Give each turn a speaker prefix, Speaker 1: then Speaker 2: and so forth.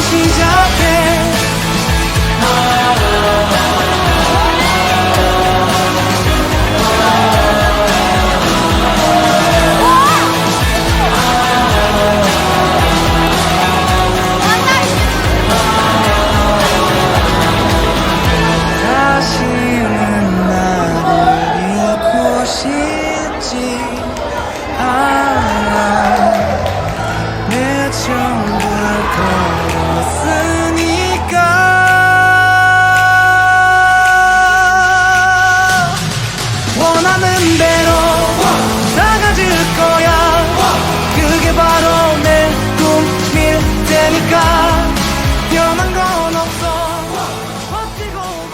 Speaker 1: 시작해. 원하는 대로 사가질 거야. 그게 바로 내 꿈일 테니까. 변한 건 없어. 버티고